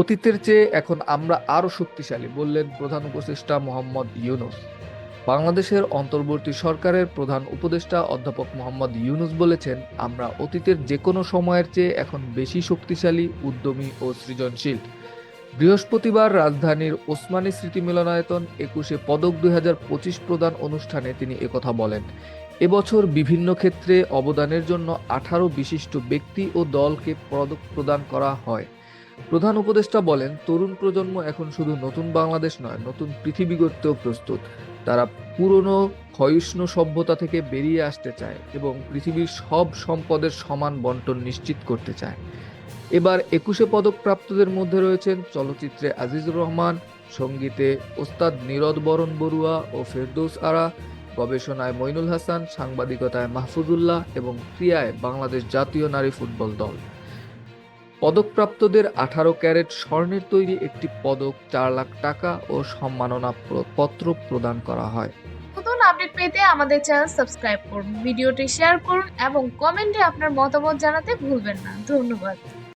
অতীতের চেয়ে এখন আমরা আরও শক্তিশালী, বললেন প্রধান উপদেষ্টা মোহাম্মদ ইউনুস। বাংলাদেশের অন্তর্বর্তী সরকারের প্রধান উপদেষ্টা অধ্যাপক মোহাম্মদ ইউনুস বলেছেন, আমরা অতীতের যে কোনো সময়ের চেয়ে এখন বেশি শক্তিশালী, উদ্যমী ও সৃজনশীল। বৃহস্পতিবার রাজধানীর ওসমানী স্মৃতি মিলনায়তন একুশে পদক দুই হাজার পঁচিশ প্রদান অনুষ্ঠানে তিনি একথা বলেন, এবছর বিভিন্ন ক্ষেত্রে অবদানের জন্য আঠারো বিশিষ্ট ব্যক্তি ও দলকে পদক প্রদান করা হয়। প্রধান উপদেষ্টা বলেন, তরুণ প্রজন্ম এখন শুধু নতুন বাংলাদেশ নয়, নতুন পৃথিবী গড়তেও প্রস্তুত। তারা পুরনো, ক্ষয়িষ্ণু সভ্যতা থেকে বেরিয়ে আসতে চায় এবং পৃথিবীর সব সম্পদের সমান বন্টন নিশ্চিত করতে চায়। এবার একুশে পদকপ্রাপ্তদের মধ্যে রয়েছেন চলচ্চিত্রে আজিজুর রহমান, সঙ্গীতে ওস্তাদ নীরদ বরণ বড়ুয়া ও ফেরদৌস আরা, গবেষণায় মইনুল হাসান, সাংবাদিকতায় মাহফুজুল্লাহ এবং ক্রিয়ায় বাংলাদেশ জাতীয় নারী ফুটবল দল। পদকপ্রাপ্তদের আঠারো ক্যারেট স্বর্ণের তৈরি একটি পদক চার লাখ টাকা ও সম্মাননা পত্র প্রদান করা হয়। নতুন আপডেট পেতে আমাদের চ্যানেল সাবস্ক্রাইব করুন, ভিডিওটি শেয়ার করুন এবং কমেন্টে আপনার মতামত জানাতে ভুলবেন না। ধন্যবাদ।